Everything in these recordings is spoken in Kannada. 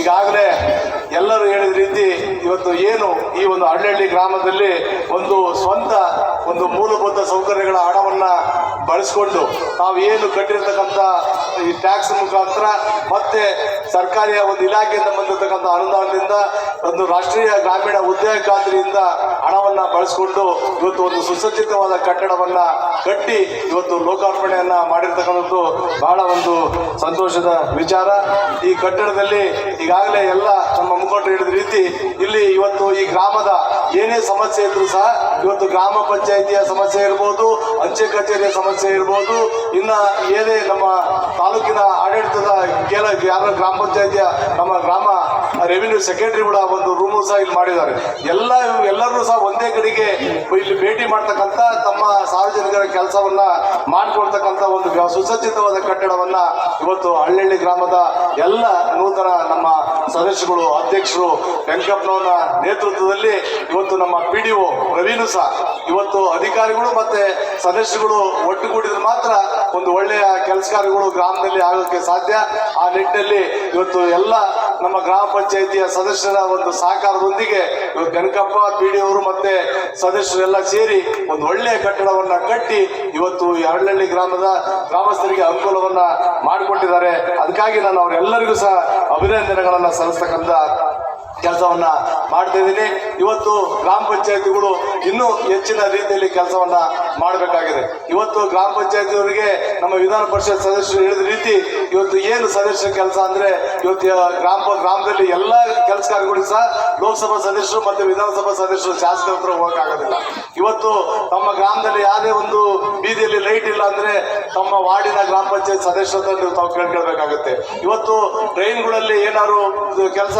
ಈಗಾಗಲೇ ಎಲ್ಲರೂ ಹೇಳಿದ ರೀತಿ ಇವತ್ತು ಏನು ಈ ಒಂದು ಹಳ್ಳಿಹಳ್ಳಿ ಗ್ರಾಮದಲ್ಲಿ ಒಂದು ಸ್ವಂತ ಒಂದು ಮೂಲಭೂತ ಸೌಕರ್ಯಗಳ ಹಣವನ್ನ ಬಳಸಿಕೊಂಡು ನಾವು ಏನು ಕಟ್ಟಿರ್ತಕ್ಕಂಥ ಈ ಟ್ಯಾಕ್ಸ್ ಮುಖಾಂತರ ಮತ್ತೆ ಸರ್ಕಾರಿಯ ಒಂದು ಇಲಾಖೆಯಿಂದ ಬಂದಿರತಕ್ಕಂಥ ಅನುದಾನದಿಂದ ಒಂದು ರಾಷ್ಟ್ರೀಯ ಗ್ರಾಮೀಣ ಉದ್ಯೋಗ ಖಾತ್ರಿಯಿಂದ ಹಣವನ್ನ ಬಳಸ್ಕೊಂಡು ಇವತ್ತು ಒಂದು ಸುಸಜ್ಜಿತವಾದ ಕಟ್ಟಡವನ್ನ ಕಟ್ಟಿ ಇವತ್ತು ಲೋಕಾರ್ಪಣೆಯನ್ನ ಮಾಡಿರ್ತಕ್ಕಂಥದ್ದು ಬಹಳ ಒಂದು ಸಂತೋಷದ ವಿಚಾರ. ಈ ಕಟ್ಟಡದಲ್ಲಿ ಈಗಾಗಲೇ ಎಲ್ಲ ನಮ್ಮ ಮುಖಂಡರು ಹೇಳಿದ ರೀತಿ ಇಲ್ಲಿ ಇವತ್ತು ಈ ಗ್ರಾಮದ ಏನೇ ಸಮಸ್ಯೆ ಇದ್ರು ಸಹ, ಇವತ್ತು ಗ್ರಾಮ ಪಂಚಾಯಿತಿಯ ಸಮಸ್ಯೆ ಇರ್ಬೋದು, ಅಂಚೆ ಕಚೇರಿಯ ಸಮಸ್ಯೆ ಇರ್ಬೋದು, ಇನ್ನ ಏನೇ ನಮ್ಮ ತಾಲೂಕಿನ ಆಡಳಿತದ ಕೇಳ, ಯಾರ ಗ್ರಾಮ ಪಂಚಾಯಿತಿಯ ನಮ್ಮ ಗ್ರಾಮ ರೆವಿನ್ಯೂ ಸೆಕ್ರೆಟರಿ ಕೂಡ ಒಂದು ರೂಮು ಸಹ ಇಲ್ಲಿ ಮಾಡಿದ್ದಾರೆ. ಎಲ್ಲ ಎಲ್ಲರೂ ಸಹ ಒಂದೇ ಕಡೆಗೆ ಇಲ್ಲಿ ಭೇಟಿ ಮಾಡ್ತಕ್ಕಂಥ, ತಮ್ಮ ಸಾರ್ವಜನಿಕರ ಕೆಲಸವನ್ನ ಮಾಡಿಕೊಳ್ತಕ್ಕಂತ ಒಂದು ಸುಸಜ್ಜಿತವಾದ ಕಟ್ಟಡವನ್ನ ಇವತ್ತು ಹಳ್ಳಿ ಗ್ರಾಮದ ಎಲ್ಲ ನೂತನ ನಮ್ಮ ಸದಸ್ಯಗಳು ಅಧ್ಯಕ್ಷರು ವೆಂಕಪ್ಪನವರ ನೇತೃತ್ವದಲ್ಲಿ ಇವತ್ತು ನಮ್ಮ ಪಿ ಡಿ ಒ ರವೀನು ಸಹ, ಇವತ್ತು ಅಧಿಕಾರಿಗಳು ಮತ್ತೆ ಸದಸ್ಯರುಗಳು ಒಟ್ಟುಗೂಡಿದ್ರೆ ಮಾತ್ರ ಒಂದು ಒಳ್ಳೆಯ ಕೆಲಸ ಕಾರ್ಯಗಳು ಗ್ರಾಮದಲ್ಲಿ ಆಗೋಕ್ಕೆ ಸಾಧ್ಯ. ಆ ನಿಟ್ಟಿನಲ್ಲಿ ಇವತ್ತು ಎಲ್ಲ ನಮ್ಮ ಗ್ರಾಮ ಪಂಚಾಯಿತಿಯ ಸದಸ್ಯರ ಒಂದು ಸಹಕಾರದೊಂದಿಗೆ ಇವತ್ತು ಕನಕಪ್ಪ ಪಿ ಡಿ ಅವರು ಮತ್ತೆ ಸದಸ್ಯರೆಲ್ಲ ಸೇರಿ ಒಂದು ಒಳ್ಳೆಯ ಕಟ್ಟಡವನ್ನ ಕಟ್ಟಿ ಇವತ್ತು ಹರಳಹಳ್ಳಿ ಗ್ರಾಮದ ಗ್ರಾಮಸ್ಥರಿಗೆ ಅನುಕೂಲವನ್ನ ಮಾಡಿಕೊಟ್ಟಿದ್ದಾರೆ. ಅದಕ್ಕಾಗಿ ನಾನು ಅವರೆಲ್ಲರಿಗೂ ಸಹ ಅಭಿನಂದನೆಗಳನ್ನ ಸಲ್ಲಿಸ್ತಕ್ಕಂಥ ಕೆಲಸವನ್ನ ಮಾಡ್ತಾ ಇದ್ದೀನಿ ಇವತ್ತು ಗ್ರಾಮ ಪಂಚಾಯತಿಗಳು ಇನ್ನೂ ಹೆಚ್ಚಿನ ರೀತಿಯಲ್ಲಿ ಕೆಲಸವನ್ನ ಮಾಡಬೇಕಾಗಿದೆ. ಇವತ್ತು ಗ್ರಾಮ ಪಂಚಾಯತಿಯವರಿಗೆ ನಮ್ಮ ವಿಧಾನ ಪರಿಷತ್ ಸದಸ್ಯರು ಹೇಳಿದ ರೀತಿ ಇವತ್ತು ಏನು ಸದಸ್ಯ ಕೆಲಸ ಅಂದ್ರೆ ಇವತ್ತು ಗ್ರಾಮ ಗ್ರಾಮದಲ್ಲಿ ಎಲ್ಲ ಕೆಲಸ ಕಾರ್ಯಗಳು ಸಹ ಲೋಕಸಭಾ ಸದಸ್ಯರು ಮತ್ತೆ ವಿಧಾನಸಭಾ ಸದಸ್ಯರು ಶಾಸಕರ ಹತ್ರ ಹೋಗಕ್ಕಾಗೋದಿಲ್ಲ. ಇವತ್ತು ತಮ್ಮ ಗ್ರಾಮದಲ್ಲಿ ಯಾವುದೇ ಒಂದು ಬೀದಿಯಲ್ಲಿ ಲೈಟ್ ಇಲ್ಲ ಅಂದ್ರೆ ತಮ್ಮ ವಾರ್ಡಿನ ಗ್ರಾಮ ಪಂಚಾಯತ್ ಸದಸ್ಯರ ಹತ್ರ ನೀವು ತಾವು ಕೇಳ್ಕೊಳ್ಬೇಕಾಗುತ್ತೆ. ಇವತ್ತು ಟ್ರೈನ್ಗಳಲ್ಲಿ ಏನಾದ್ರು ಕೆಲಸ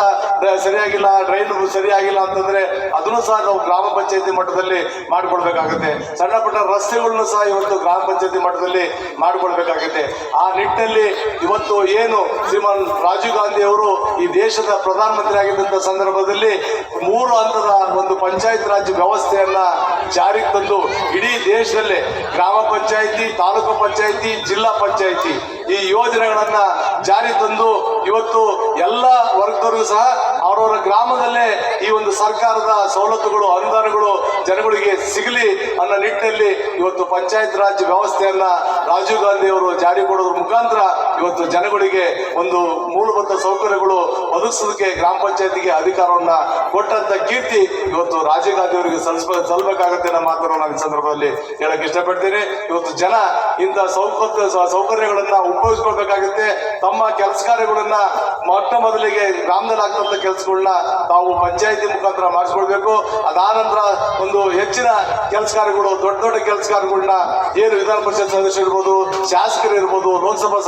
ಸರಿಯಾಗಿಲ್ಲ ಡ್ರೈನ್ ಸರಿಯಾಗಿಲ್ಲ ಅಂತಂದ್ರೆ ಅದನ್ನು ಸಹ ನಾವು ಗ್ರಾಮ ಪಂಚಾಯತಿ ಮಟ್ಟದಲ್ಲಿ ಮಾಡಿಕೊಳ್ಬೇಕಾಗುತ್ತೆ ಸಣ್ಣ ಪುಟ್ಟ ರಸ್ತೆಗಳನ್ನು ಸಹ ಇವತ್ತು ಗ್ರಾಮ ಪಂಚಾಯತಿ ಮಟ್ಟದಲ್ಲಿ ಮಾಡಿಕೊಳ್ಬೇಕಾಗುತ್ತೆ ಆ ನಿಟ್ಟಿನಲ್ಲಿ ಇವತ್ತು ಏನು ಶ್ರೀಮಾನ್ ರಾಜೀವ್ ಗಾಂಧಿ ಅವರು ಈ ದೇಶದ ಪ್ರಧಾನಮಂತ್ರಿ ಆಗಿದ್ದಂಥ ಸಂದರ್ಭದಲ್ಲಿ ಮೂರು ಹಂತದ ಒಂದು ಪಂಚಾಯತ್ ರಾಜ್ ವ್ಯವಸ್ಥೆಯನ್ನ ಜಾರಿಗೆ ತಂದು ಇಡೀ ದೇಶದಲ್ಲಿ ಗ್ರಾಮ ಪಂಚಾಯತಿ, ತಾಲೂಕು ಪಂಚಾಯತಿ, ಜಿಲ್ಲಾ ಪಂಚಾಯತಿ ಈ ಯೋಜನೆಗಳನ್ನ ಜಾರಿ ತಂದು ಇವತ್ತು ಎಲ್ಲ ವರ್ಗದವರಿಗೂ ಸಹ ಅವರವರ ಗ್ರಾಮದಲ್ಲೇ ಈ ಒಂದು ಸರ್ಕಾರದ ಸವಲತ್ತುಗಳು, ಅನುದಾನಗಳು ಜನಗಳಿಗೆ ಸಿಗಲಿ ಅನ್ನೋ ನಿಟ್ಟಿನಲ್ಲಿ ಇವತ್ತು ಪಂಚಾಯತ್ ರಾಜ್ ವ್ಯವಸ್ಥೆಯನ್ನ ರಾಜೀವ್ ಗಾಂಧಿ ಅವರು ಜಾರಿ ಕೊಡೋದ್ರ ಮುಖಾಂತರ ಇವತ್ತು ಜನಗಳಿಗೆ ಒಂದು ಮೂಲಭೂತ ಸೌಕರ್ಯಗಳು ಒದಗಿಸೋದಕ್ಕೆ ಗ್ರಾಮ ಪಂಚಾಯತಿಗೆ ಅಧಿಕಾರವನ್ನ ಕೊಟ್ಟಂತ ಕೀರ್ತಿ ಇವತ್ತು ರಾಜೀವ್ ಗಾಂಧಿ ಅವರಿಗೆ ಸಲ್ಲಿಸ್ಬ, ಸಲ್ಲಬೇಕಾಗತ್ತೆ ನಮ್ಮ ಮಾತನ್ನು ನಾನು ಈ ಸಂದರ್ಭದಲ್ಲಿ ಹೇಳಕ್ ಇಷ್ಟಪಡ್ತೀನಿ. ಇವತ್ತು ಜನ ಇಂಥ ಸೌಕರ್ಯ ಸೌಕರ್ಯಗಳನ್ನ ಉಪಯೋಗಿಸ್ಕೊಳ್ಬೇಕಾಗುತ್ತೆ. ತಮ್ಮ ಕೆಲಸ ಕಾರ್ಯಗಳನ್ನ ಮೊಟ್ಟ ಮೊದಲಿಗೆ ಗ್ರಾಮದಲ್ಲಿ ಆಗ್ತಂತ ಕೆಲಸಗಳನ್ನ ತಾವು ಪಂಚಾಯತಿ ಮುಖಾಂತರ ಮಾಡಿಸ್ಕೊಳ್ಬೇಕು. ಅದಾದ ನಂತರ ಒಂದು ಹೆಚ್ಚಿನ ಕೆಲಸ ಕಾರ್ಯಗಳು, ದೊಡ್ಡ ದೊಡ್ಡ ಕೆಲಸ ಕಾರ್ಯಗಳನ್ನ ಏನು ವಿಧಾನ ಪರಿಷತ್ ಸದಸ್ಯರು ಇರ್ಬೋದು ಶಾಸಕರು ಇರ್ಬೋದು ಲೋಕಸಭಾ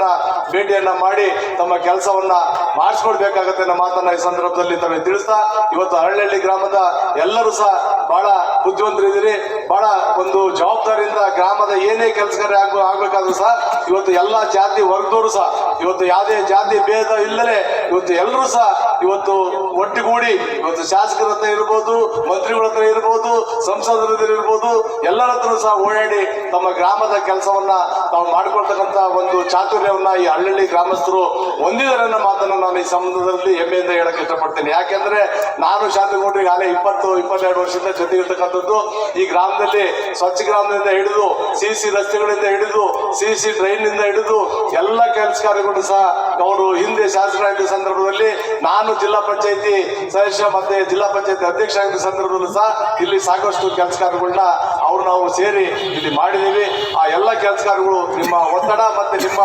ಸದಸ್ಯರನ್ನ ಭೇಟಿಯನ್ನ ಮಾಡಿ ತಮ್ಮ ಕೆಲಸವನ್ನ ಮಾಡಿಸ್ಕೊಳ್ಬೇಕಾಗತ್ತೆ ಅನ್ನೋ ಮಾತನ್ನ ಈ ಸಂದರ್ಭದಲ್ಲಿ ತಮಗೆ ತಿಳಿಸ್ತಾ, ಇವತ್ತು ಹಳ್ಳಿಹಳ್ಳಿ ಗ್ರಾಮದ ಎಲ್ಲರೂ ಸಹ ಬಹಳ ಬುದ್ಧಿವಂತರಿದ್ದೀರಿ. ಬಹಳ ಒಂದು ಜವಾಬ್ದಾರಿಯಿಂದ ಗ್ರಾಮದ ಏನೇ ಕೆಲಸಗಾರ ಆಗ ಆಗ್ಬೇಕಾದ್ರೂ ಸಹ, ಇವತ್ತು ಎಲ್ಲ ಜಾತಿ ವರ್ಗದವರು ಸಹ, ಇವತ್ತು ಯಾವುದೇ ಜಾತಿ ಭೇದ ಇಲ್ಲದೆ ಇವತ್ತು ಎಲ್ಲರೂ ಸಹ ಇವತ್ತು ಒಟ್ಟುಗೂಡಿ ಇವತ್ತು ಶಾಸಕರ ಹತ್ರ ಇರ್ಬೋದು, ಮಂತ್ರಿಗಳ ಹತ್ರ ಇರ್ಬೋದು, ಸಂಸದರ ಹತ್ರ ಇರ್ಬೋದು, ಎಲ್ಲರ ಹತ್ರ ಸಹ ಓಡಾಡಿ ತಮ್ಮ ಗ್ರಾಮದ ಕೆಲಸವನ್ನ ತಾವು ಮಾಡಿಕೊಳ್ತಕ್ಕಂಥ ಒಂದು ಚಾತುರ್ಯವನ್ನ ಈ ಹಳ್ಳಿ ಗ್ರಾಮಸ್ಥರು ಹೊಂದಿದ್ದಾರೆ ಅನ್ನೋ ಮಾತನ್ನು ನಾನು ಈ ಸಂಬಂಧದಲ್ಲಿ ಹೆಮ್ಮೆಯಿಂದ ಹೇಳಕ್ ಇಷ್ಟಪಡ್ತೀನಿ. ಯಾಕೆಂದ್ರೆ, ನಾನು ಶಾಂತಿಗೌಡ್ರಿಗೆ ಆಗಲೇ ಇಪ್ಪತ್ತು, ಇಪ್ಪತ್ತೆರಡು ವರ್ಷದಿಂದ ಜೊತೆಗಿರ್ತಕ್ಕಂಥದ್ದು. ಈ ಗ್ರಾಮದಲ್ಲಿ ಸ್ವಚ್ಛ ಗ್ರಾಮದಿಂದ ಹಿಡಿದು ಸಿ ಸಿ ರಸ್ತೆಗಳಿಂದ ಹಿಡಿದು ಸಿ ಸಿ ಟ್ರೈನ್ನಿಂದ ಹಿಡಿದು ಎಲ್ಲ ಕೆಲಸ ಕಾರ್ಯಗಳು ಸಹ ಅವರು ಹಿಂದೆ ಶಾಸಕರಾಗಿದ್ದ ಸಂದರ್ಭದಲ್ಲಿ ನಾನು ಜಿಲ್ಲಾ ಪಂಚಾಯತಿ ಸದಸ್ಯ ಮತ್ತೆ ಜಿಲ್ಲಾ ಪಂಚಾಯತಿ ಅಧ್ಯಕ್ಷ ಆಗಿದ್ದ ಸಂದರ್ಭದಲ್ಲೂ ಸಹ ಇಲ್ಲಿ ಸಾಕಷ್ಟು ಕೆಲಸ ಕಾರ್ಯಗಳನ್ನ ಅವ್ರು ನಾವು ಸೇರಿ ಇಲ್ಲಿ ಮಾಡಿದ್ದೀವಿ. ಆ ಎಲ್ಲ ಕೆಲಸಗಾರಗಳು ನಿಮ್ಮ ಒತ್ತಡ ಮತ್ತೆ ನಿಮ್ಮ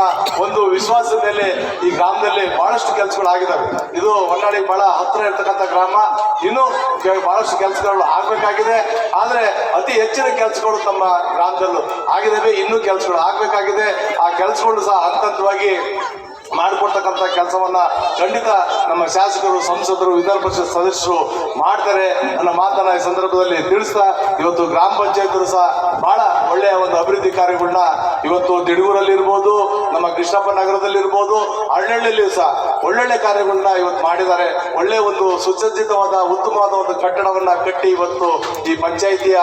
ಒಂದು ವಿಶ್ವಾಸದ ಮೇಲೆ ಈ ಗ್ರಾಮದಲ್ಲಿ ಬಹಳಷ್ಟು ಕೆಲಸಗಳು ಆಗಿದ್ದಾವೆ ಇದು ಹೊನ್ನಾಳಿ ಬಹಳ ಹತ್ತಿರ ಇರ್ತಕ್ಕಂಥ ಗ್ರಾಮ. ಇನ್ನೂ ಬಹಳಷ್ಟು ಕೆಲಸಗಳು ಆಗಬೇಕಾಗಿದೆ. ಆದ್ರೆ ಅತಿ ಹೆಚ್ಚಿನ ಕೆಲಸಗಳು ತಮ್ಮ ಗ್ರಾಮದಲ್ಲೂ ಆಗಿದ್ದಾವೆ. ಇನ್ನೂ ಕೆಲಸಗಳು ಆಗಬೇಕಾಗಿದೆ. ಆ ಕೆಲಸಗಳು ಸಹ ಹಂತ ಹಂತವಾಗಿ ಮಾಡಿಕೊಡ್ತಕ್ಕಂಥ ಕೆಲಸವನ್ನ ಖಂಡಿತ ನಮ್ಮ ಶಾಸಕರು, ಸಂಸದರು, ವಿಧಾನ ಪರಿಷತ್ ಸದಸ್ಯರು ಮಾಡ್ತಾರೆ ಅನ್ನೋ ಮಾತನ್ನ ಈ ಸಂದರ್ಭದಲ್ಲಿ ತಿಳಿಸ್ತಾ ಇವತ್ತು ಗ್ರಾಮ ಪಂಚಾಯತರು ಸಹ ಬಹಳ ಒಳ್ಳೆಯ ಒಂದು ಅಭಿವೃದ್ಧಿ ಕಾರ್ಯಗಳನ್ನ ಇವತ್ತು ದಿಡಗೂರಲ್ಲಿ ಇರ್ಬೋದು, ನಮ್ಮ ಕೃಷ್ಣಪ್ಪ ನಗರದಲ್ಲಿ ಇರ್ಬೋದು ಹಳ್ಳಿಯಲ್ಲಿಯೂ ಸಹ ಒಳ್ಳೊಳ್ಳೆ ಕಾರ್ಯಗಳನ್ನ ಇವತ್ತು ಮಾಡಿದ್ದಾರೆ. ಒಳ್ಳೆ ಒಂದು ಸುಸಜ್ಜಿತವಾದ, ಉತ್ತಮವಾದ ಒಂದು ಕಟ್ಟಡವನ್ನ ಕಟ್ಟಿ ಇವತ್ತು ಈ ಪಂಚಾಯಿತಿಯ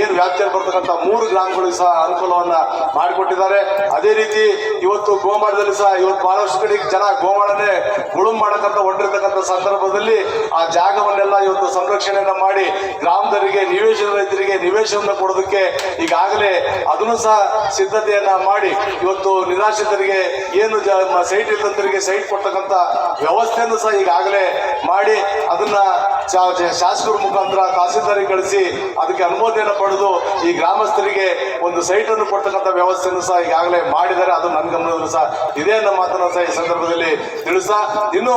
ಏನು ವ್ಯಾಪ್ತಿಯಲ್ಲಿ ಬರ್ತಕ್ಕಂಥ ಮೂರು ಗ್ರಾಮಗಳಿಗೂ ಸಹ ಅನುಕೂಲವನ್ನ ಮಾಡಿಕೊಟ್ಟಿದ್ದಾರೆ. ಅದೇ ರೀತಿ ಇವತ್ತು ಗೋಮಾರದಲ್ಲಿ ಸಹ ಇವತ್ತು ಬಹಳಷ್ಟು ಕಡೆ ಜನ ಗೋಮಾಳನೆ ಗುಳುಂ ಮಾಡತಕ್ಕಂಥ ಹೊಂಟಿರ್ತಕ್ಕಂಥ ಸಂದರ್ಭದಲ್ಲಿ ಆ ಜಾಗವನ್ನೆಲ್ಲ ಇವತ್ತು ಸಂರಕ್ಷಣೆಯನ್ನ ಮಾಡಿ ಗ್ರಾಮದವರಿಗೆ, ನಿವೇಶನ ರೈತರಿಗೆ ನಿವೇಶನ ಕೊಡೋದಕ್ಕೆ ಈಗಾಗಲೇ ಅದನ್ನು ಸಹ ಸಿದ್ಧತೆಯನ್ನ ಮಾಡಿ ಇವತ್ತು ನಿರಾಶ್ರಿತರಿಗೆ ಏನು ಸೈಟ್ ಇಲ್ಲದಂತರಿಗೆ ಸೈಟ್ ಕೊಡ್ತಕ್ಕಂಥ ವ್ಯವಸ್ಥೆಯನ್ನು ಸಹ ಈಗಾಗಲೇ ಮಾಡಿ ಅದನ್ನ ಶಾಸಕರ ಮುಖಾಂತರ ತಹಸೀಲ್ದಾರಿಗೆ ಕಳಿಸಿ ಅದಕ್ಕೆ ಅನುಮೋದನೆಯನ್ನು ಪಡೆದು ಈ ಗ್ರಾಮಸ್ಥರಿಗೆ ಒಂದು ಸೈಟ್ ಅನ್ನು ಕೊಡ್ತಕ್ಕಂಥ ವ್ಯವಸ್ಥೆಯನ್ನು ಸಹ ಈಗಾಗಲೇ ಮಾಡಿದ್ದಾರೆ. ಅದು ನನ್ನ ಗಮನದಲ್ಲೂ ಸಹ ಇದೇ ನಮ್ಮ ಮಾತನ್ನು ಸಹ ಈ ಸಂದರ್ಭದಲ್ಲಿ ತಿಳಿಸ ಇನ್ನು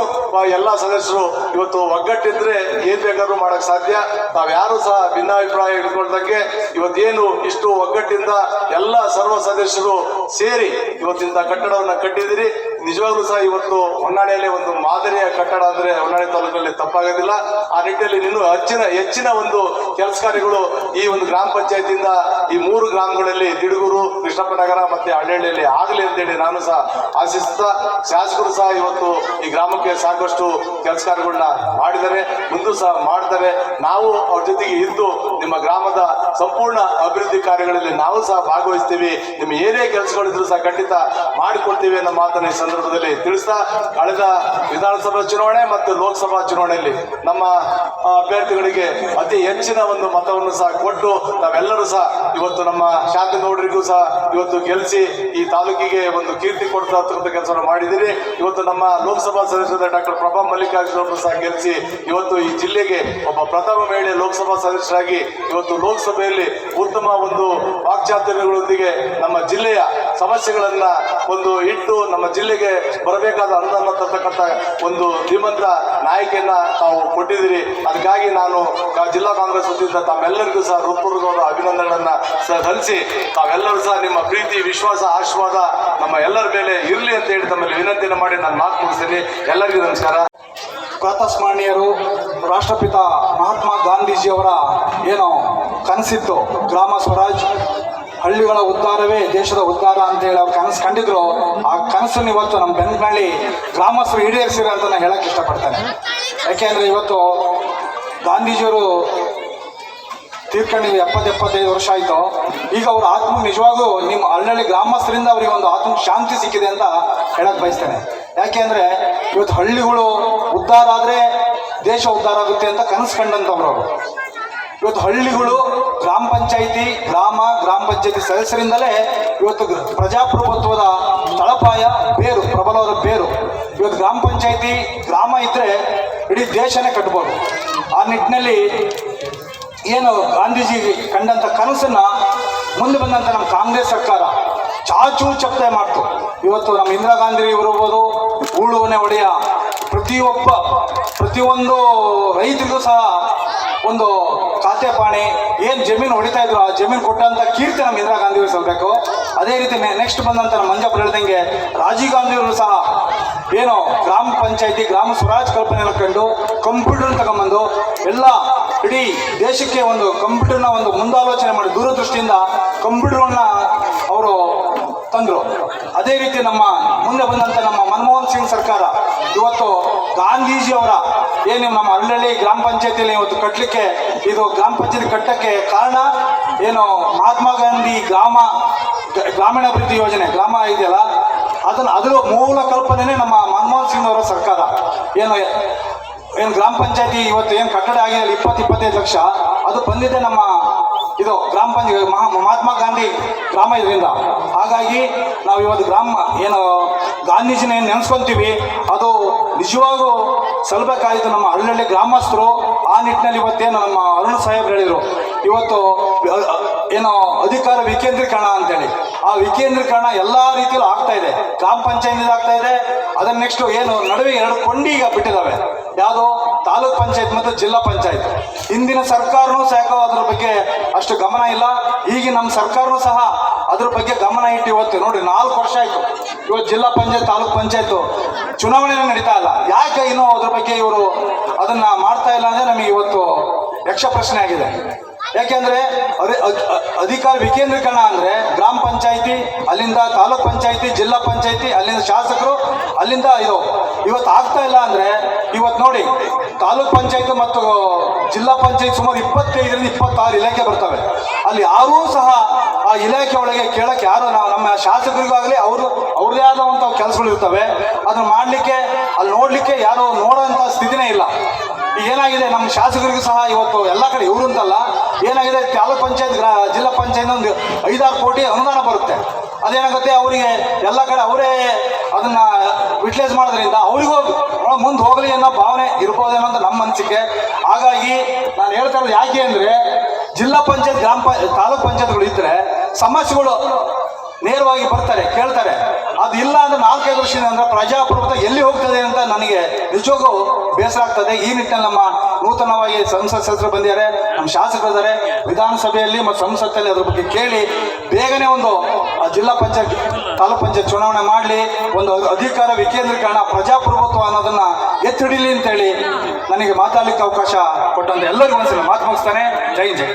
ಎಲ್ಲ ಸದಸ್ಯರು ಇವತ್ತು ಒಗ್ಗಟ್ಟಿದ್ರೆ ಏನ್ ಬೇಕಾದ್ರೂ ಮಾಡಕ್ ಸಾಧ್ಯ. ತಾವ್ಯಾರು ಸಹ ಭಿನ್ನಾಭಿಪ್ರಾಯ ಇಟ್ಕೊಳ್ದಂಗೆ ಇವತ್ತೇನು ಇಷ್ಟು ಒಗ್ಗಟ್ಟಿಂದ ಎಲ್ಲ ಸರ್ವ ಸದಸ್ಯರು ಸೇರಿ ಇವತ್ತಿಂದ ಕಟ್ಟಡವನ್ನ ಕಟ್ಟಿದಿರಿ ನಿಜವಾಗ್ಲೂ ಸಹ ಇವತ್ತು ಹೊನ್ನಾಳಿಯಲ್ಲಿ ಒಂದು ಮಾದರಿಯ ಕಟ್ಟಡ ಅಂದ್ರೆ ಹೊನ್ನಾಳಿ ತಾಲೂಕಿನಲ್ಲಿ ತಪ್ಪಾಗೋದಿಲ್ಲ. ಆ ನಿಟ್ಟಿನಲ್ಲಿ ಇನ್ನೂ ಹೆಚ್ಚಿನ ಹೆಚ್ಚಿನ ಒಂದು ಕೆಲಸ ಕಾರ್ಯಗಳು ಈ ಒಂದು ಗ್ರಾಮ ಪಂಚಾಯತಿಯಿಂದ ಈ ಮೂರು ಗ್ರಾಮಗಳಲ್ಲಿ ದಿಡುಗೂರು ಕೃಷ್ಣಪ್ಪ ಮತ್ತೆ ಹಳ್ಳಿಯಲ್ಲಿ ಆಗಲಿ ಅಂತೇಳಿ ನಾನು ಸಹ ಆಶಿಸ್ತಾ, ಶಾಸಕರು ಸಹ ಇವತ್ತು ಈ ಗ್ರಾಮಕ್ಕೆ ಸಾಕಷ್ಟು ಕೆಲಸ ಕಾರ್ಯಗಳನ್ನ ಮಾಡಿದ್ದಾರೆ. ಮುಂದೂ ಸಹ ಮಾಡ್ತಾರೆ. ನಾವು ಅವ್ರ ಜೊತೆಗೆ ಇದ್ದು ನಿಮ್ಮ ಗ್ರಾಮದ ಸಂಪೂರ್ಣ ಅಭಿವೃದ್ಧಿ ಕಾರ್ಯಗಳಲ್ಲಿ ನಾವು ಸಹ ಭಾಗವಹಿಸ್ತೀವಿ. ನಿಮ್ಮ ಏನೇ ಕೆಲಸಗಳಿದ್ರು ಸಹ ಖಂಡಿತ ಮಾಡಿಕೊಡ್ತೀವಿ ಅನ್ನೋ ಮಾತನ್ನ ಸಂದರ್ಭದಲ್ಲಿ ತಿಳಿಸ್ತಾ ಕಳೆದ ವಿಧಾನಸಭಾ ಚುನಾವಣೆ ಮತ್ತು ಲೋಕಸಭಾ ಚುನಾವಣೆಯಲ್ಲಿ ನಮ್ಮ ಅಭ್ಯರ್ಥಿಗಳಿಗೆ ಅತಿ ಹೆಚ್ಚಿನ ಒಂದು ಮತವನ್ನು ಸಹ ಕೊಟ್ಟು ನಾವೆಲ್ಲರೂ ಸಹ ಇವತ್ತು ನಮ್ಮ ಶಾಂತಿಗೌಡರಿಗೂ ಸಹ ಇವತ್ತು ಗೆಲ್ಲಿಸಿ ಈ ತಾಲೂಕಿಗೆ ಒಂದು ಕೀರ್ತಿ ಕೊಡ್ತಾ ಕೆಲಸವನ್ನು ಮಾಡಿದ್ದೀರಿ. ಇವತ್ತು ನಮ್ಮ ಲೋಕಸಭಾ ಸದಸ್ಯರಾದ ಡಾಕ್ಟರ್ ಪ್ರಭಾ ಮಲ್ಲಿಕಾರ್ಜುನ ಸಹ ಗೆಲ್ಲಿಸಿ ಇವತ್ತು ಈ ಜಿಲ್ಲೆಗೆ ಒಬ್ಬ ಪ್ರಥಮ ಮಹಿಳೆ ಲೋಕಸಭಾ ಸದಸ್ಯರಾಗಿ ಇವತ್ತು ಲೋಕಸಭೆಯಲ್ಲಿ ಉತ್ತಮ ಒಂದು ವಾಕ್ಚಾತುರ್ಯಗಳೊಂದಿಗೆ ನಮ್ಮ ಜಿಲ್ಲೆಯ ಸಮಸ್ಯೆಗಳನ್ನ ಒಂದು ಇಟ್ಟು ನಮ್ಮ ಜಿಲ್ಲೆಗೆ ಬರಬೇಕಾದ ಅನುದಾನ ತರ್ತಕ್ಕಂಥ ಒಂದು ಧೀಮಂತ ನಾಯಕಿಯನ್ನ ತಾವು ಕೊಟ್ಟಿದ್ದೀರಿ. ಅದಕ್ಕಾಗಿ ನಾನು ಜಿಲ್ಲಾ ಕಾಂಗ್ರೆಸ್ ವತಿಯಿಂದ ತಮ್ಮೆಲ್ಲರಿಗೂ ಸಹ ಹೃತ್ಪೂರ್ವಕವಾದ ಅಭಿನಂದನೆಗಳನ್ನ ಸಲ್ಲಿಸಿ, ತಾವೆಲ್ಲರೂ ಸಹ ನಿಮ್ಮ ಪ್ರೀತಿ, ವಿಶ್ವಾಸ, ಆಶೀರ್ವಾದ ನಮ್ಮ ಎಲ್ಲರ ಮೇಲೆ ಇರಲಿ ಅಂತ ಹೇಳಿ ತಮ್ಮಲ್ಲಿ ವಿನಂತಿಯನ್ನು ಮಾಡಿ ನಾನು ಮಾತು ಮುಗಿಸ್ತೀನಿ. ಎಲ್ಲರಿಗೂ ನಮಸ್ಕಾರ. ಪ್ರಾತಸ್ಮರಣೀಯರು ರಾಷ್ಟ್ರಪಿತ ಮಹಾತ್ಮ ಗಾಂಧೀಜಿಯವರ ಏನು ಕನಸಿತ್ತು, ಗ್ರಾಮ ಸ್ವರಾಜ್. ಹಳ್ಳಿಗಳ ಉದ್ಧಾರವೇ ದೇಶದ ಉದ್ಧಾರ ಅಂತ ಹೇಳಿ ಅವ್ರು ಕನಸು ಕಂಡಿದ್ರು ಆ ಕನಸನ್ನು ಇವತ್ತು ನಮ್ಮ ಬೆಂಗಳಿ ಗ್ರಾಮಸ್ಥರು ಈಡೇರಿಸಿರ ಅಂತ ನಾನು ಹೇಳಕ್ಕೆ ಇಷ್ಟಪಡ್ತೇನೆ. ಯಾಕೆಂದ್ರೆ ಇವತ್ತು ಗಾಂಧೀಜಿಯವರು ತೀರ್ಕೊಂಡು ಎಪ್ಪತ್ತು ಎಪ್ಪತ್ತೈದು ವರ್ಷ ಆಯಿತು. ಈಗ ಅವ್ರ ಆತ್ಮ ನಿಜವಾಗೂ ನಿಮ್ಮ ಹಳ್ಳಿ ಗ್ರಾಮಸ್ಥರಿಂದ ಅವರಿಗೆ ಒಂದು ಆತ್ಮ ಶಾಂತಿ ಸಿಕ್ಕಿದೆ ಅಂತ ಹೇಳಕ್ ಬಯಸ್ತೇನೆ. ಯಾಕೆಂದ್ರೆ ಇವತ್ತು ಹಳ್ಳಿಗಳು ಉದ್ಧಾರ ಆದರೆ ದೇಶ ಉದ್ಧಾರ ಆಗುತ್ತೆ ಅಂತ ಕನಸು ಕಂಡಂಥವ್ರು ಅವರು. ಇವತ್ತು ಹಳ್ಳಿಗಳು ಗ್ರಾಮ ಪಂಚಾಯಿತಿ, ಗ್ರಾಮ ಗ್ರಾಮ ಪಂಚಾಯಿತಿ ಸದಸ್ಯರಿಂದಲೇ ಇವತ್ತು ಪ್ರಜಾಪ್ರಭುತ್ವದ ತಳಪಾಯ ಬೇರು, ಪ್ರಬಲವಾದ ಬೇರು. ಇವತ್ತು ಗ್ರಾಮ ಪಂಚಾಯಿತಿ, ಗ್ರಾಮ ಇದ್ದರೆ ಇಡೀ ದೇಶನೇ ಕಟ್ಬೋದು. ಆ ನಿಟ್ಟಿನಲ್ಲಿ ಏನು ಗಾಂಧೀಜಿ ಕಂಡಂಥ ಕನಸನ್ನ ಮುಂದೆ ಬಂದಂಥ ನಮ್ಮ ಕಾಂಗ್ರೆಸ್ ಸರ್ಕಾರ ಚಾಚು ಚಪ್ತೆ ಮಾಡ್ತು. ಇವತ್ತು ನಮ್ಮ ಇಂದಿರಾ ಗಾಂಧಿ ಇರ್ಬೋದು ಹೂಳುವನೆ ಒಡೆಯ ಪ್ರತಿಯೊಬ್ಬ, ಪ್ರತಿಯೊಂದು ರೈತರಿಗೂ ಸಹ ಒಂದು ಕಾತ್ಯಪಾಣಿ ಪಾಣಿ ಏನು ಜಮೀನು ಹೊಡಿತಾ ಇದ್ರು ಆ ಜಮೀನು ಕೊಟ್ಟಂತ ಕೀರ್ತಿ ನಮ್ಮ ಇಂದಿರಾ ಗಾಂಧಿ ಅವರು ಸಲ್ಬೇಕು. ಅದೇ ರೀತಿ ನೆಕ್ಸ್ಟ್ ಬಂದಂತ ನಮ್ಮ ಮಂಜಪ್ಪ ಹೇಳ್ದಂಗೆ ರಾಜೀವ್ ಗಾಂಧಿಯವರು ಸಹ ಏನು ಗ್ರಾಮ ಪಂಚಾಯತಿ, ಗ್ರಾಮ ಸ್ವರಾಜ್ ಕಲ್ಪನೆ ಕಂಡು ಕಂಪ್ಯೂಟರ್ ತಗೊಂಬಂದು ಎಲ್ಲ ಇಡೀ ದೇಶಕ್ಕೆ ಒಂದು ಕಂಪ್ಯೂಟರ್ನ ಒಂದು ಮುಂದಾಲೋಚನೆ ಮಾಡಿ ದೂರದೃಷ್ಟಿಯಿಂದ ಕಂಪ್ಯೂಟರ್ನ ಅವರು ತಂದರು. ಅದೇ ರೀತಿ ನಮ್ಮ ಮುಂದೆ ಬಂದಂಥ ನಮ್ಮ ಮನಮೋಹನ್ ಸಿಂಗ್ ಸರ್ಕಾರ, ಇವತ್ತು ಗಾಂಧೀಜಿ ಅವರ ಏನು ನಮ್ಮ ಹಳ್ಳಿ ಗ್ರಾಮ ಪಂಚಾಯತಿಯಲ್ಲಿ ಇವತ್ತು ಕಟ್ಟಲಿಕ್ಕೆ, ಇದು ಗ್ರಾಮ ಪಂಚಾಯತಿ ಕಟ್ಟಕ್ಕೆ ಕಾರಣ ಏನು ಮಹಾತ್ಮ ಗಾಂಧಿ ಗ್ರಾಮ, ಗ್ರಾಮೀಣಾಭಿವೃದ್ಧಿ ಯೋಜನೆ, ಗ್ರಾಮ ಇದೆಯಲ್ಲ? ಅದನ್ನು ಅದರ ಮೂಲ ಕಲ್ಪನೆನೇ ನಮ್ಮ ಮನಮೋಹನ್ ಸಿಂಗ್ ಅವರ ಸರ್ಕಾರ. ಏನು ಏನು ಗ್ರಾಮ ಪಂಚಾಯತಿ ಇವತ್ತು ಏನು ಕಟ್ಟಡ ಆಗಿದೆ ಇಪ್ಪತ್ತು, ಇಪ್ಪತ್ತೈದು ಲಕ್ಷ, ಅದು ಬಂದಿದೆ ನಮ್ಮ ಇದು ಗ್ರಾಮ ಪಂಚಾಯತ್ ಮಹಾ, ಮಹಾತ್ಮ ಗಾಂಧಿ ಗ್ರಾಮ ಇದರಿಂದ. ಹಾಗಾಗಿ ನಾವು ಇವತ್ತು ಗ್ರಾಮ ಏನು ಗಾಂಧೀಜಿನ ಏನು ನೆನೆಸ್ಕೊಂತೀವಿ, ಅದು ನಿಜವಾಗೂ ಸಲ್ಬೇಕಾಯಿತು ನಮ್ಮ ಹಳ್ಳಿ ಗ್ರಾಮಸ್ಥರು ಆ ನಿಟ್ಟಿನಲ್ಲಿ ಇವತ್ತೇನು ನಮ್ಮ ಅರುಣ್ ಸಾಹೇಬ್ರು ಹೇಳಿದರು. ಇವತ್ತು ಏನು ಅಧಿಕಾರ ವಿಕೇಂದ್ರೀಕರಣ ಅಂತೇಳಿ. ಆ ವಿಕೇಂದ್ರೀಕರಣ ಎಲ್ಲ ರೀತಿಯಲ್ಲೂ ಆಗ್ತಾ ಇದೆ. ಗ್ರಾಮ ಪಂಚಾಯತ್ ಆಗ್ತಾ ಇದೆ. ಅದನ್ನ ನೆಕ್ಸ್ಟ್ ಏನು ನಡುವೆ ಎರಡು ಕೊಂಡಿ ಈಗ ಬಿಟ್ಟಿದ್ದಾವೆ ಯಾವುದು ತಾಲೂಕ್ ಪಂಚಾಯತ್ ಮತ್ತು ಜಿಲ್ಲಾ ಪಂಚಾಯತ್. ಹಿಂದಿನ ಸರ್ಕಾರನೂ ಸಹ ಅದ್ರ ಬಗ್ಗೆ ಅಷ್ಟು ಗಮನ ಇಲ್ಲ. ಈಗ ನಮ್ಮ ಸರ್ಕಾರನೂ ಸಹ ಅದ್ರ ಬಗ್ಗೆ ಗಮನ ಇಟ್ಟು ಇವತ್ತು ನೋಡಿ, ನಾಲ್ಕು ವರ್ಷ ಆಯ್ತು. ಇವತ್ತು ಜಿಲ್ಲಾ ಪಂಚಾಯತ್, ತಾಲೂಕ್ ಪಂಚಾಯತ್ ಚುನಾವಣೆ ನಡೀತಾ ಇಲ್ಲ. ಯಾಕೆ ಇನ್ನೂ ಅದ್ರ ಬಗ್ಗೆ ಇವರು ಅದನ್ನ ಮಾಡ್ತಾ ಇಲ್ಲ ಅಂದ್ರೆ ನಮಗೆ ಇವತ್ತು ಯಕ್ಷ ಪ್ರಶ್ನೆ ಆಗಿದೆ. ಯಾಕೆಂದ್ರೆ ಅಧಿಕಾರ ವಿಕೇಂದ್ರೀಕರಣ ಅಂದ್ರೆ ಗ್ರಾಮ ಪಂಚಾಯಿತಿ, ಅಲ್ಲಿಂದ ತಾಲೂಕ್ ಪಂಚಾಯಿತಿ, ಜಿಲ್ಲಾ ಪಂಚಾಯಿತಿ, ಅಲ್ಲಿಂದ ಶಾಸಕರು, ಅಲ್ಲಿಂದ ಇದು. ಇವತ್ತು ಆಗ್ತಾ ಇಲ್ಲ ಅಂದ್ರೆ ಇವತ್ತು ನೋಡಿ, ತಾಲೂಕ್ ಪಂಚಾಯತ್ ಮತ್ತು ಜಿಲ್ಲಾ ಪಂಚಾಯತ್ ಸುಮಾರು ಇಪ್ಪತ್ತೈದರಿಂದ ಇಪ್ಪತ್ತಾರು ಇಲಾಖೆ ಬರ್ತವೆ. ಅಲ್ಲಿ ಯಾರೂ ಸಹ ಆ ಇಲಾಖೆ ಒಳಗೆ ಕೇಳಕ್ಕೆ ಯಾರು ನಮ್ಮ ಶಾಸಕರಿಗಾಗಲಿ ಅವರು ಅವ್ರದೇ ಆದಂಥ ಕೆಲಸಗಳು ಇರ್ತವೆ. ಅದನ್ನ ಮಾಡಲಿಕ್ಕೆ, ಅಲ್ಲಿ ನೋಡಲಿಕ್ಕೆ ಯಾರು ನೋಡೋಂಥ ಸ್ಥಿತಿನೇ ಇಲ್ಲ. ಏನಾಗಿದೆ? ನಮ್ಮ ಶಾಸಕರಿಗೂ ಸಹ ಇವತ್ತು ಎಲ್ಲ ಕಡೆ ಇವರು ಅಂತಲ್ಲ, ಏನಾಗಿದೆ? ತಾಲೂಕ್ ಪಂಚಾಯತ್ ಜಿಲ್ಲಾ ಪಂಚಾಯತ್ ಒಂದು ಐದಾರು ಕೋಟಿ ಅನುದಾನ ಬರುತ್ತೆ. ಅದೇನಾಗುತ್ತೆ? ಅವರಿಗೆ ಎಲ್ಲ ಕಡೆ ಅವರೇ ಅದನ್ನ ಯುಟಿಲೈಸ್ ಮಾಡೋದ್ರಿಂದ ಅವರಿಗೂ ಮುಂದೆ ಹೋಗಲಿ ಅನ್ನೋ ಭಾವನೆ ಇರ್ಬೋದೇನೋ ಅಂತ ನಮ್ಮ ಅನಿಸಿಕೆ. ಹಾಗಾಗಿ ನಾನು ಹೇಳ್ತಾ ಇರೋದು ಯಾಕೆ ಅಂದರೆ, ಜಿಲ್ಲಾ ಪಂಚಾಯತ್, ಗ್ರಾಮ ಪಂಚಾಯತ್, ತಾಲೂಕ್ ಪಂಚಾಯತ್ಗಳು ಇದ್ದರೆ ಸಮಸ್ಯೆಗಳು ನೇರವಾಗಿ ಬರ್ತಾರೆ, ಕೇಳ್ತಾರೆ. ಅದು ಇಲ್ಲ ಅಂದ್ರೆ ನಾಲ್ಕೈದು ವರ್ಷದಿಂದ ಅಂದ್ರೆ ಪ್ರಜಾಪ್ರಭುತ್ವ ಎಲ್ಲಿ ಹೋಗ್ತದೆ ಅಂತ ನನಗೆ ನಿಜವಾಗೂ ಬೇಸರ ಆಗ್ತದೆ. ಈ ನಿಟ್ಟಿನಲ್ಲಿ ನಮ್ಮ ನೂತನವಾಗಿ ಸಂಸತ್ ಸದಸ್ಯರು ಬಂದಿದ್ದಾರೆ, ನಮ್ಮ ಶಾಸಕರು ಇದ್ದಾರೆ ವಿಧಾನಸಭೆಯಲ್ಲಿ ಮತ್ತು ಸಂಸತ್ತಲ್ಲಿ ಅದ್ರ ಬಗ್ಗೆ ಕೇಳಿ, ಬೇಗನೆ ಒಂದು ಜಿಲ್ಲಾ ಪಂಚಾಯತ್, ತಾಲೂಕ್ ಪಂಚಾಯತ್ ಚುನಾವಣೆ ಮಾಡಲಿ, ಒಂದು ಅಧಿಕಾರ ವಿಕೇಂದ್ರೀಕರಣ, ಪ್ರಜಾಪ್ರಭುತ್ವ ಅನ್ನೋದನ್ನ ಎತ್ತಿಡಿಲಿ ಅಂತೇಳಿ ನನಗೆ ಮಾತಾಡಲಿಕ್ಕೆ ಅವಕಾಶ ಕೊಟ್ಟಂತ ಎಲ್ಲರಿಗೂ ಒಂದ್ಸಲ ಮಾತು ಮುಗಿಸ್ತಾನೆ. ಜೈ ಜೈ